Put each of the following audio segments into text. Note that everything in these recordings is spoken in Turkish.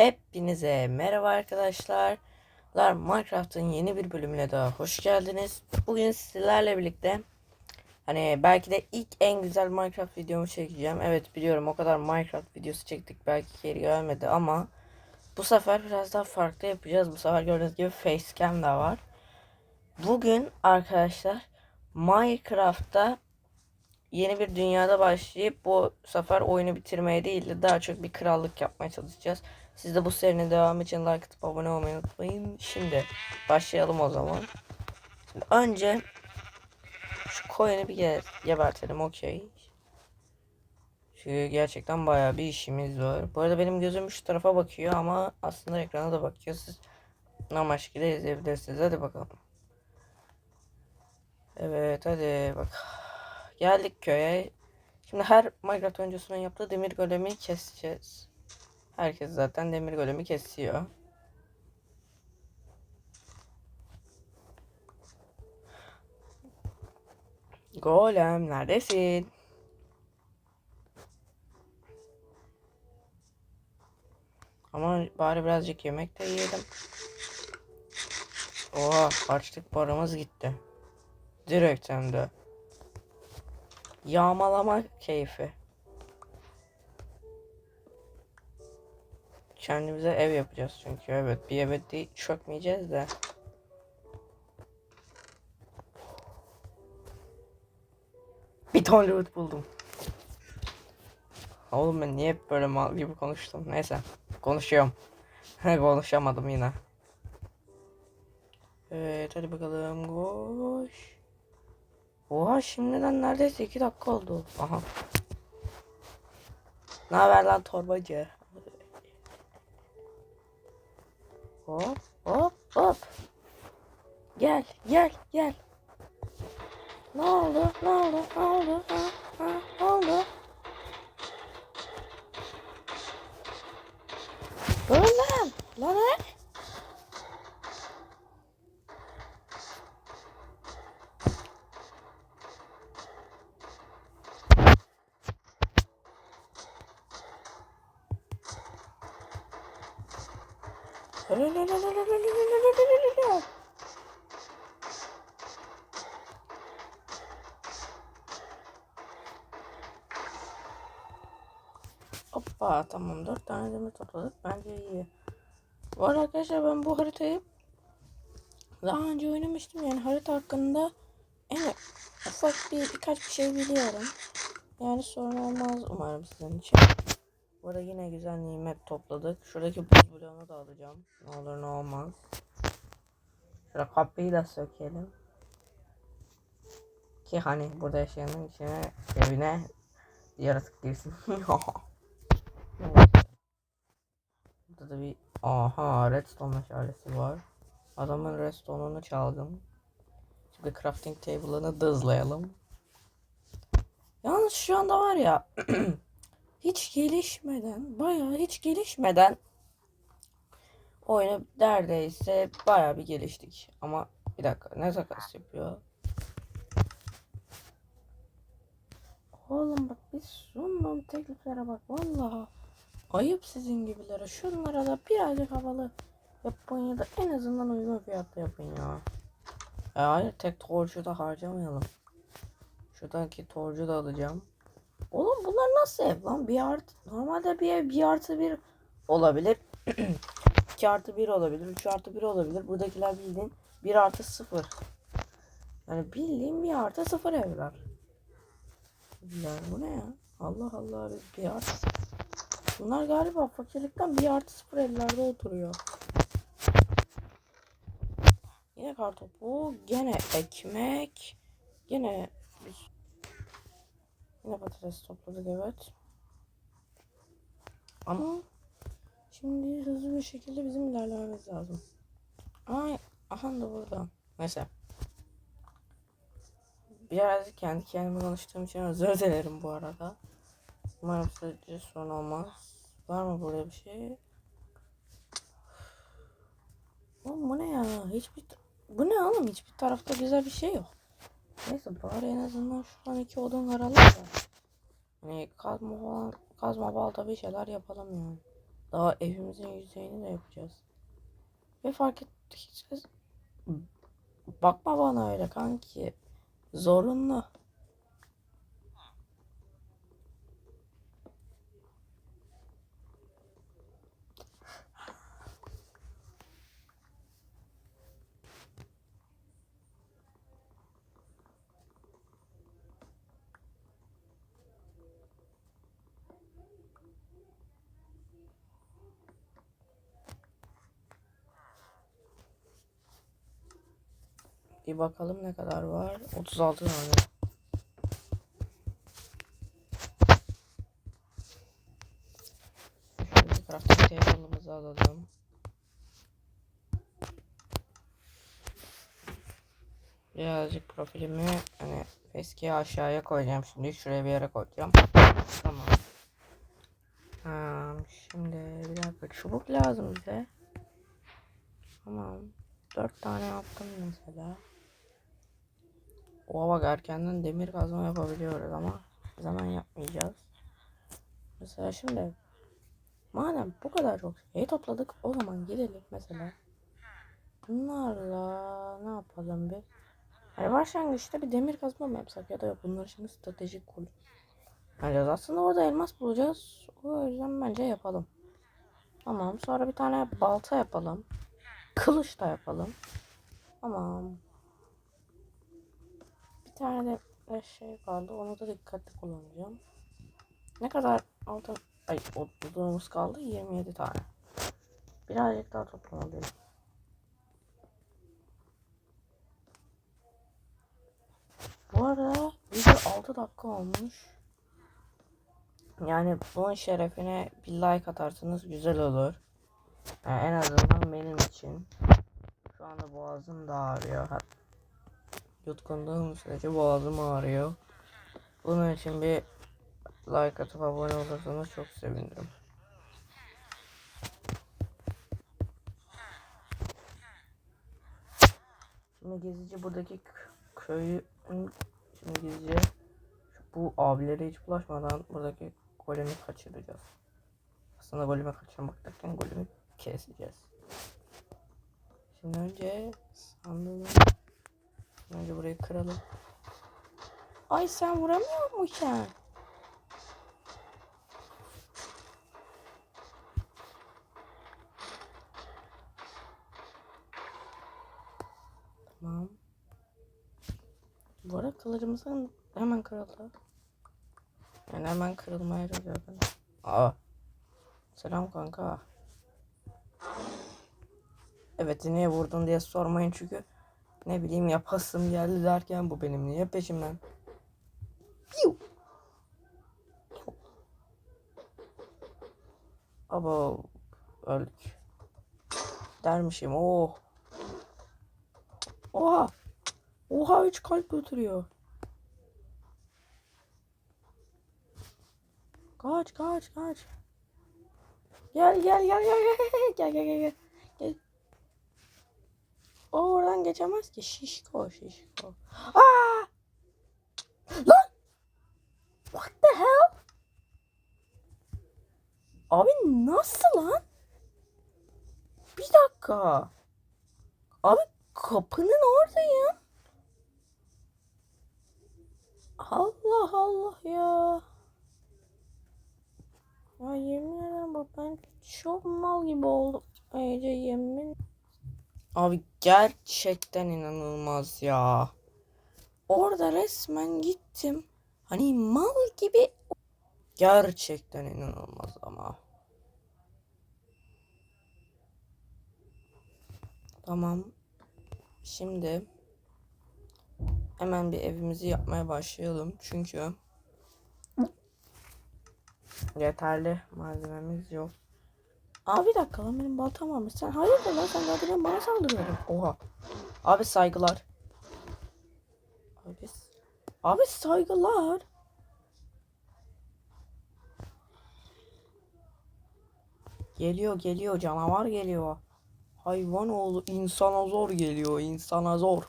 Hepinize merhaba arkadaşlar. Lar Minecraft'ın yeni bir bölümüne daha hoş geldiniz. Bugün sizlerle birlikte hani belki de ilk en güzel Minecraft videomu çekeceğim. Evet biliyorum o kadar Minecraft videosu çektik belki geri gelmedi ama bu sefer biraz daha farklı yapacağız. Bu sefer gördüğünüz gibi facecam da var. Bugün arkadaşlar Minecraft'ta yeni bir dünyada başlayıp bu sefer oyunu bitirmeye değil de daha çok bir krallık yapmaya çalışacağız. Siz de bu serinin devamı için like atıp abone olmayı unutmayın. Şimdi başlayalım o zaman. Şimdi önce şu koyunu bir ge gebertelim okey. Çünkü gerçekten bayağı bir işimiz var. Bu arada benim gözüm şu tarafa bakıyor ama aslında ekrana da bakıyor. Siz normal şekilde izleyebilirsiniz. Hadi bakalım. Evet hadi bak. Geldik köye. Şimdi her Minecraft oyuncusunun yaptığı demir golemi keseceğiz. Herkes zaten demir golemi kesiyor. Golem neredesin? Ama bari birazcık yemek de yiyelim. Oha açlık paramız gitti. Direkt hem de. Yağmalama keyfi. Kendimize ev yapacağız çünkü evet bir eve değil çökmeyeceğiz de. Bir ton loot buldum. Oğlum ben niye hep böyle mal gibi konuştum? Neyse konuşuyorum. Konuşamadım yine. Evet hadi bakalım koş. Oha şimdiden neredeyse 2 dakika oldu. Aha. Ne haber lan torbacı? Hop hop hop. Gel gel gel. Ne oldu? Ne oldu? Ne oldu? Ha, Hoppa tamam dört tane demir topladık bence iyi. Bu arada arkadaşlar ben bu haritayı daha önce oynamıştım yani harita hakkında en ufak bir birkaç bir şey biliyorum. Yani sorun olmaz umarım sizin için. Bu arada yine güzel nimet topladık. Şuradaki buz bloğunu da alacağım. Ne olur ne olmaz. Şurada kapıyı da sökelim. Ki hani burada yaşayanın içine evine yaratık girsin. Burada da bir aha redstone meşalesi var. Adamın redstone'unu çaldım. Şimdi crafting table'ını dızlayalım. Yalnız şu anda var ya hiç gelişmeden bayağı hiç gelişmeden oyunu neredeyse bayağı bir geliştik. Ama bir dakika ne takas yapıyor? Oğlum bak biz sunduğum tekliflere bak vallahi ayıp sizin gibilere. Şunlara da birazcık havalı yapın ya da en azından uygun fiyatta yapın ya. E hayır tek torcu da harcamayalım. Şuradaki torcu da alacağım. Oğlum bunlar nasıl ev lan? Bir artı normalde bir ev bir artı bir olabilir. 2 artı 1 olabilir. 3 artı 1 olabilir. Buradakiler bildiğin 1 artı 0. Yani bildiğin 1 artı 0 evler. Yani bu ne ya? Allah Allah biz 1 artı 0. Bunlar galiba fakirlikten 1 artı 0 evlerde oturuyor. Yine kartopu, gene ekmek, gene yine patates topladık evet. Ama şimdi hızlı bir şekilde bizim ilerlememiz lazım. Ay, aha da burada. Neyse. Birazcık kendi kendime konuştuğum için özür dilerim bu arada. Umarım sizce sorun olmaz. Var mı burada bir şey? Oğlum bu ne ya? Hiçbir bu ne oğlum? Hiçbir tarafta güzel bir şey yok. Neyse bari en azından şuradan iki odun aralım da. Hani kazma falan, kazma balta bir şeyler yapalım yani. Daha evimizin yüzeyini de yapacağız. Ve fark ettik. Bakma bana öyle kanki. Zorunlu. Bir bakalım ne kadar var. 36 tane. Şöyle crafting table'ımızı alalım. Birazcık profilimi hani eskiye aşağıya koyacağım şimdi. Şuraya bir yere koyacağım. Tamam. Ha, şimdi bir dakika çubuk lazım bize. Tamam. Dört tane yaptım mesela. Oha bak erkenden demir kazma yapabiliyoruz ama zaman yapmayacağız. Mesela şimdi madem bu kadar çok şey topladık o zaman gidelim mesela. Bunlarla ne yapalım bir? Hani başlangıçta bir demir kazma mı yapsak ya da yok bunları şimdi stratejik kul. Yani aslında orada elmas bulacağız. O yüzden bence yapalım. Tamam sonra bir tane balta yapalım. Kılıç da yapalım. Tamam. Tane de şey kaldı. Onu da dikkatli kullanacağım. Ne kadar altın ay odunumuz kaldı? 27 tane. Birazcık daha toplamalıyım. Bu arada video 6 dakika olmuş. Yani bunun şerefine bir like atarsanız güzel olur. Yani en azından benim için. Şu anda boğazım da ağrıyor. Yutkunduğum sürece boğazım ağrıyor. Bunun için bir like atıp abone olursanız çok sevinirim. Şimdi gezici buradaki köyü şimdi gezici bu abilere hiç bulaşmadan buradaki golemi kaçıracağız. Aslında golemi kaçırmak derken golemi keseceğiz. Şimdi önce sandığımı önce burayı kıralım. Ay sen vuramıyor musun? Tamam. Bu arada kılıcımızın hemen kırıldı. Yani hemen kırılmaya gidiyor. Aa. Selam kanka. Evet niye vurdun diye sormayın çünkü ne bileyim yapasım geldi derken bu benim niye peşimden? Yuh. Aba öldük. Dermişim. Oh. Oha. Oha 3 kalp götürüyor. Kaç kaç kaç. Gel gel gel gel gel gel gel gel. gel. O oradan geçemez ki. Şişko şişko. Aa! Lan! What the hell? Abi nasıl lan? Bir dakika. Abi kapının oradayım. Allah Allah ya. Ya yemin ederim bak ben çok mal gibi oldum. Ayrıca yemin. Abi gerçekten inanılmaz ya. Orada resmen gittim. Hani mal gibi. Gerçekten inanılmaz ama. Tamam. Şimdi hemen bir evimizi yapmaya başlayalım. Çünkü yeterli malzememiz yok. Abi bir dakika lan benim baltam varmış. Sen hayırdır lan sen zaten bana saldırıyordun. Oha. Abi saygılar. Abi, abi saygılar. Geliyor geliyor canavar geliyor. Hayvan oğlu insana zor geliyor insana zor.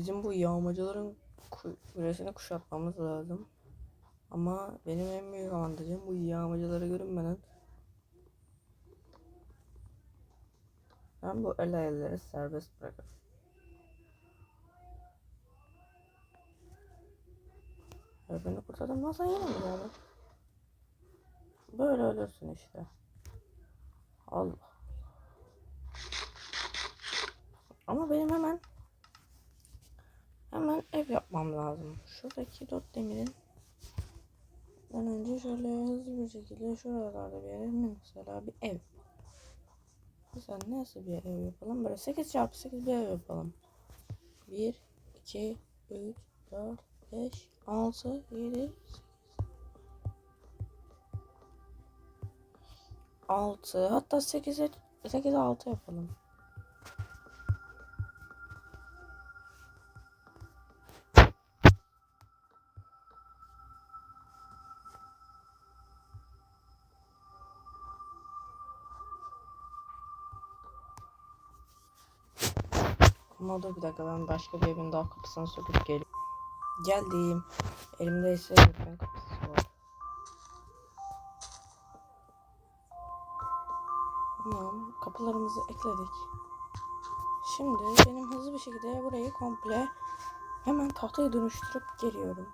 Bizim bu yağmacıların kulesini kuşatmamız lazım. Ama benim en büyük avantajım bu yağmacılara görünmeden ben bu el ayarları serbest bırakırım. Ya beni sen yine mi geldin? Böyle ölürsün işte. Allah. Ama benim hemen hemen ev yapmam lazım. Şuradaki dört demirin ben önce şöyle hızlı bir şekilde şuralarda bir yere mesela bir ev. Mesela nasıl bir ev yapalım? Böyle 8 çarpı 8 bir ev yapalım. 1, 2, 3, 4, 5, 6, 7, 6 hatta 8'e 8 6 yapalım. Ama dur bir dakika ben başka bir evin daha kapısını söküp geliyorum. Geldim. Elimde ise ekran kapısı var. Tamam. Kapılarımızı ekledik. Şimdi benim hızlı bir şekilde burayı komple hemen tahtaya dönüştürüp geliyorum.